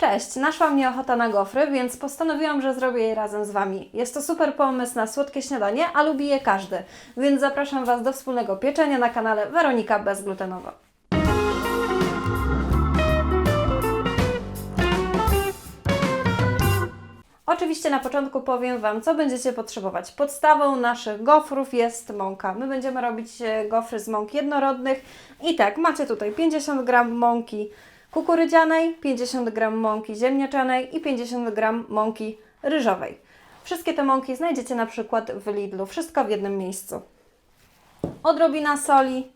Cześć, naszła mnie ochota na gofry, więc postanowiłam, że zrobię je razem z Wami. Jest to super pomysł na słodkie śniadanie, a lubi je każdy, więc zapraszam Was do wspólnego pieczenia na kanale Weronika Bezglutenowa. Oczywiście na początku powiem Wam, co będziecie potrzebować. Podstawą naszych gofrów jest mąka. My będziemy robić e, gofry z mąk jednorodnych. I tak, macie tutaj 50 g mąki kukurydzianej, 50 g mąki ziemniaczanej i 50 g mąki ryżowej. Wszystkie te mąki znajdziecie na przykład w Lidlu. Wszystko w jednym miejscu. Odrobina soli,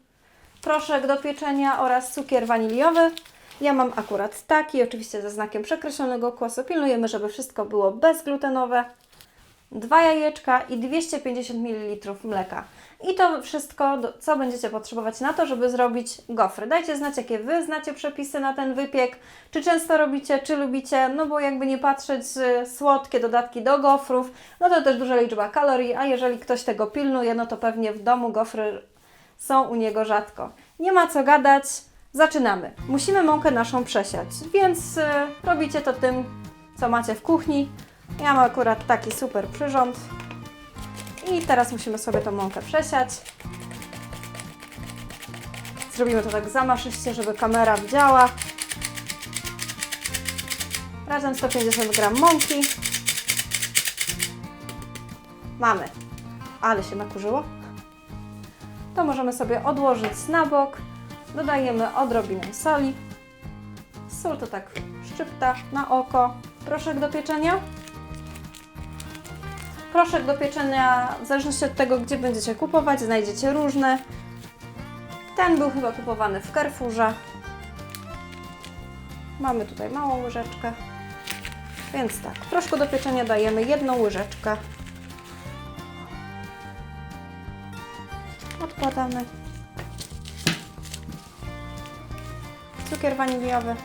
proszek do pieczenia oraz cukier waniliowy. Ja mam akurat taki, oczywiście ze znakiem przekreślonego kłosu. Pilnujemy, żeby wszystko było bezglutenowe. Dwa jajeczka i 250 ml mleka. I to wszystko, co będziecie potrzebować na to, żeby zrobić gofry. Dajcie znać, jakie Wy znacie przepisy na ten wypiek, czy często robicie, czy lubicie, no bo jakby nie patrzeć, y, słodkie dodatki do gofrów, no to też duża liczba kalorii, a jeżeli ktoś tego pilnuje, no to pewnie w domu gofry są u niego rzadko. Nie ma co gadać, zaczynamy. Musimy mąkę naszą przesiać, więc y, robicie to tym, co macie w kuchni. Ja mam akurat taki super przyrząd. I teraz musimy sobie tą mąkę przesiać. Zrobimy to tak zamaszyście, żeby kamera widziała. Razem 150 g mąki. Mamy. Ale się nakurzyło. To możemy sobie odłożyć na bok. Dodajemy odrobinę soli. Sól to tak szczypta na oko. Proszek do pieczenia. Proszek do pieczenia, w zależności od tego, gdzie będziecie kupować, znajdziecie różne. Ten był chyba kupowany w Carrefourze. Mamy tutaj małą łyżeczkę. Więc tak, proszku do pieczenia dajemy jedną łyżeczkę. Odkładamy. Cukier waniliowy.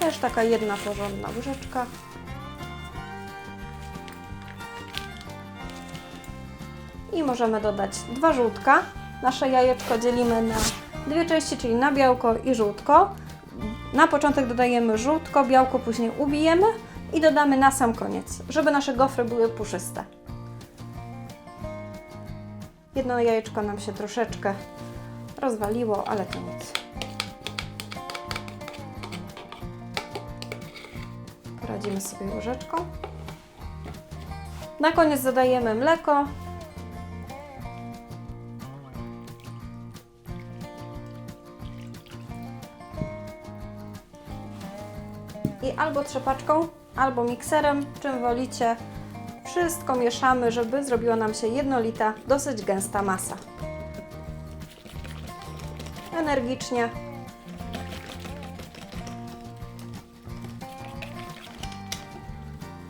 Też taka jedna porządna łyżeczka. I możemy dodać dwa żółtka. Nasze jajeczko dzielimy na dwie części, czyli na białko i żółtko. Na początek dodajemy żółtko, białko później ubijemy i dodamy na sam koniec, żeby nasze gofry były puszyste. Jedno jajeczko nam się troszeczkę rozwaliło, ale to nic. Poradzimy sobie łyżeczką. Na koniec dodajemy mleko. I albo trzepaczką, albo mikserem, czym wolicie. Wszystko mieszamy, żeby zrobiła nam się jednolita, dosyć gęsta masa. Energicznie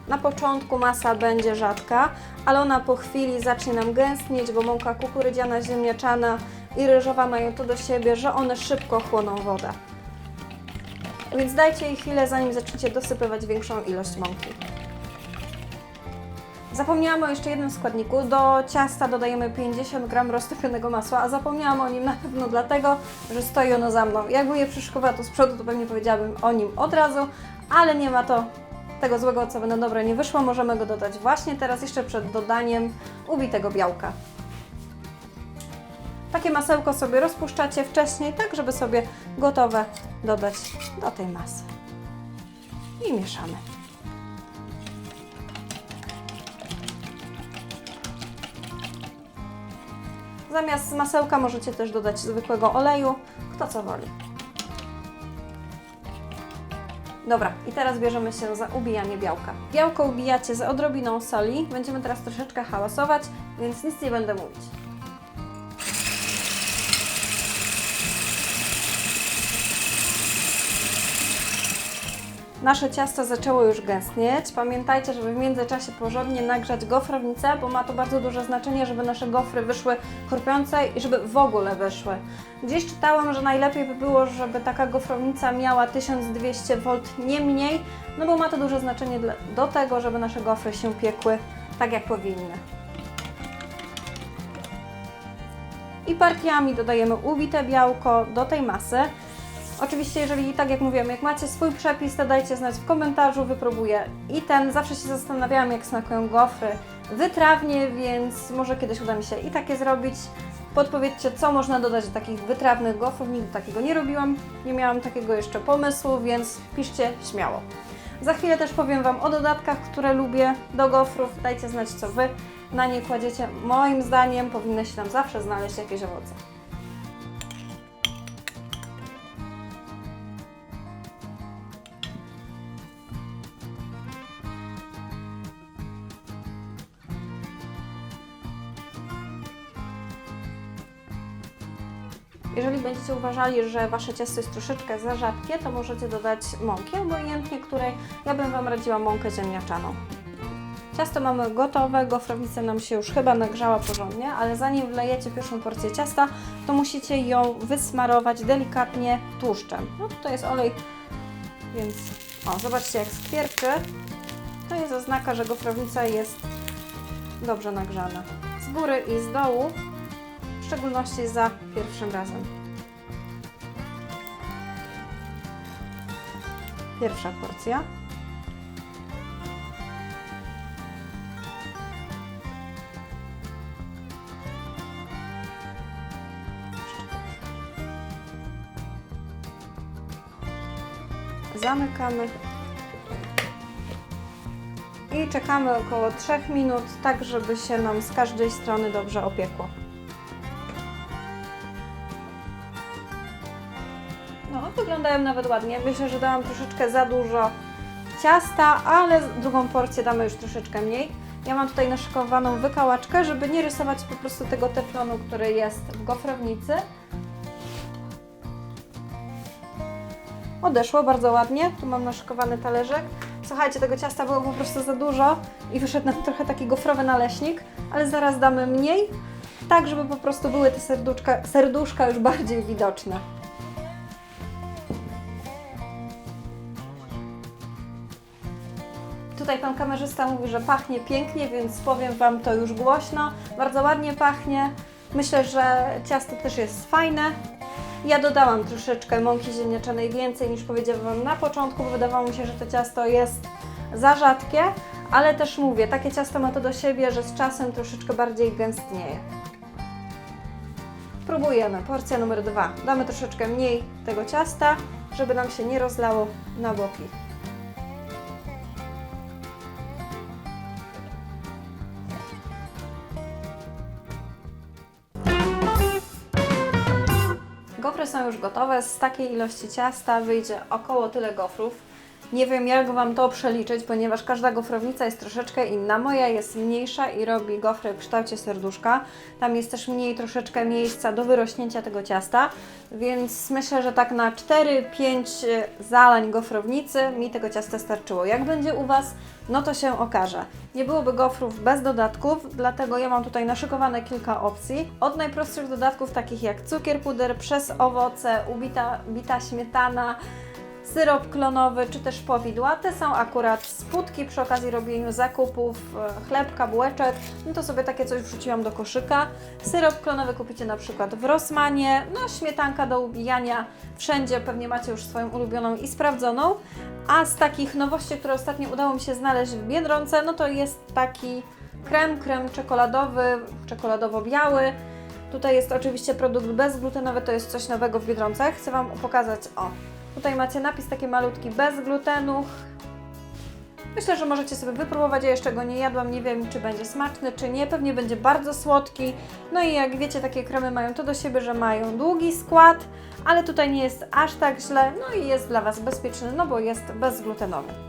Na początku masa będzie rzadka, ale ona po chwili zacznie nam gęstnieć, bo mąka kukurydziana, ziemniaczana i ryżowa mają to do siebie, że one szybko chłoną wodę. Więc dajcie jej chwilę, zanim zaczniecie dosypywać większą ilość mąki. Zapomniałam o jeszcze jednym składniku. Do ciasta dodajemy 50 g roztopionego masła, a zapomniałam o nim na pewno dlatego, że stoi ono za mną. Jakbym je przyszykowała tu z przodu, to pewnie powiedziałabym o nim od razu, ale nie ma to tego złego, co by na dobre nie wyszło. Możemy go dodać właśnie teraz, jeszcze przed dodaniem ubitego białka. Takie masełko sobie rozpuszczacie wcześniej, tak żeby sobie gotowe dodać do tej masy. I mieszamy. Zamiast masełka możecie też dodać zwykłego oleju, kto co woli. Dobra, i teraz bierzemy się za ubijanie białka. Białko ubijacie z odrobiną soli. Będziemy teraz troszeczkę hałasować, więc nic nie będę mówić. Nasze ciasto zaczęło już gęstnieć. Pamiętajcie, żeby w międzyczasie porządnie nagrzać gofrownicę, bo ma to bardzo duże znaczenie, żeby nasze gofry wyszły chrupiące i żeby w ogóle wyszły. Gdzieś czytałam, że najlepiej by było, żeby taka gofrownica miała 1200 V, nie mniej, no bo ma to duże znaczenie do tego, żeby nasze gofry się piekły tak jak powinny. i partiami dodajemy ubite białko do tej masy. Oczywiście, jeżeli, tak jak mówiłam, jak macie swój przepis, to dajcie znać w komentarzu, wypróbuję i ten. Zawsze się zastanawiałam, jak smakują gofry wytrawnie, więc może kiedyś uda mi się i takie zrobić. Podpowiedzcie, co można dodać do takich wytrawnych gofrów. Nigdy takiego nie robiłam, nie miałam takiego jeszcze pomysłu, więc piszcie śmiało. Za chwilę też powiem Wam o dodatkach, które lubię do gofrów. Dajcie znać, co Wy na nie kładziecie. Moim zdaniem powinny się tam zawsze znaleźć jakieś owoce. Będziecie uważali, że Wasze ciasto jest troszeczkę za rzadkie, to możecie dodać mąki, obojętnie której. Ja bym Wam radziła mąkę ziemniaczaną. Ciasto mamy gotowe, gofrownica nam się już chyba nagrzała porządnie, ale zanim wlejecie pierwszą porcję ciasta, to musicie ją wysmarować delikatnie tłuszczem. No tutaj jest olej, więc o, zobaczcie jak skwierczy. To jest oznaka, że gofrownica jest dobrze nagrzana. Z góry i z dołu w szczególności za pierwszym razem. Pierwsza porcja. Zamykamy i czekamy około 3 minut, tak żeby się nam z każdej strony dobrze opiekło. No, wyglądają nawet ładnie. Myślę, że dałam troszeczkę za dużo ciasta, ale drugą porcję damy już troszeczkę mniej. Ja mam tutaj naszykowaną wykałaczkę, żeby nie rysować po prostu tego teflonu, który jest w gofrownicy. Odeszło bardzo ładnie. Tu mam naszykowany talerzyk. Słuchajcie, tego ciasta było po prostu za dużo i wyszedł nam trochę taki gofrowy naleśnik, ale zaraz damy mniej, tak żeby po prostu były te serduszka, serduszka już bardziej widoczne. Tutaj pan kamerzysta mówi, że pachnie pięknie, więc powiem Wam to już głośno. Bardzo ładnie pachnie. Myślę, że ciasto też jest fajne. Ja dodałam troszeczkę mąki ziemniaczanej więcej niż powiedziałam Wam na początku, bo wydawało mi się, że to ciasto jest za rzadkie, ale też mówię, takie ciasto ma to do siebie, że z czasem troszeczkę bardziej gęstnieje. Próbujemy. Porcja numer dwa. Damy troszeczkę mniej tego ciasta, żeby nam się nie rozlało na boki. Już gotowe. Z takiej ilości ciasta wyjdzie około tyle gofrów. Nie wiem, jak Wam to przeliczyć, ponieważ każda gofrownica jest troszeczkę inna. Moja jest mniejsza i robi gofry w kształcie serduszka. Tam jest też mniej troszeczkę miejsca do wyrośnięcia tego ciasta, więc myślę, że tak na 4-5 zalań gofrownicy mi tego ciasta starczyło. Jak będzie u Was, no to się okaże. Nie byłoby gofrów bez dodatków, dlatego ja mam tutaj naszykowane kilka opcji. Od najprostszych dodatków, takich jak cukier puder, przez owoce, ubita bita śmietana, syrop klonowy czy też powidła. Te są akurat spódki przy okazji robieniu zakupów, e, chlebka, bułeczek. No to sobie takie coś wrzuciłam do koszyka. Syrop klonowy kupicie na przykład w Rossmanie. No śmietanka do ubijania wszędzie pewnie macie już swoją ulubioną i sprawdzoną. A z takich nowości, które ostatnio udało mi się znaleźć w Biedronce, no to jest taki krem, krem czekoladowy, czekoladowo-biały. Tutaj jest oczywiście produkt bezglutenowy, to jest coś nowego w Biedronce. Chcę Wam pokazać, o, Tutaj macie napis taki malutki, bez glutenu. Myślę, że możecie sobie wypróbować, ja jeszcze go nie jadłam, nie wiem czy będzie smaczny, czy nie, pewnie będzie bardzo słodki. No i jak wiecie, takie kremy mają to do siebie, że mają długi skład, ale tutaj nie jest aż tak źle, no i jest dla Was bezpieczny, no bo jest bezglutenowy.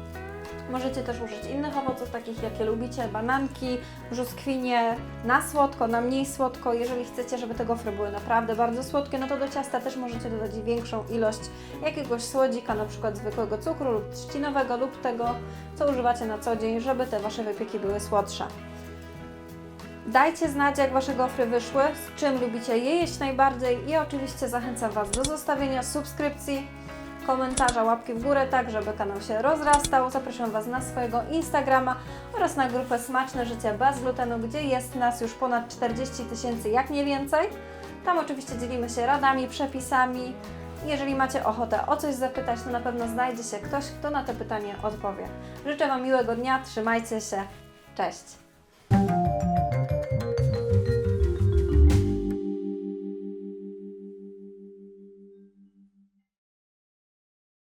Możecie też użyć innych owoców, takich jakie lubicie, bananki, brzoskwinie, na słodko, na mniej słodko. Jeżeli chcecie, żeby te gofry były naprawdę bardzo słodkie, no to do ciasta też możecie dodać większą ilość jakiegoś słodzika, na przykład zwykłego cukru lub trzcinowego lub tego, co używacie na co dzień, żeby te Wasze wypieki były słodsze. Dajcie znać, jak Wasze gofry wyszły, z czym lubicie je jeść najbardziej i oczywiście zachęcam Was do zostawienia subskrypcji, komentarza, łapki w górę, tak żeby kanał się rozrastał. Zapraszam Was na swojego Instagrama oraz na grupę Smaczne Życie bez glutenu, gdzie jest nas już ponad 40 tysięcy, jak nie więcej. Tam oczywiście dzielimy się radami, przepisami. Jeżeli macie ochotę o coś zapytać, to na pewno znajdzie się ktoś, kto na to pytanie odpowie. Życzę Wam miłego dnia, trzymajcie się. Cześć!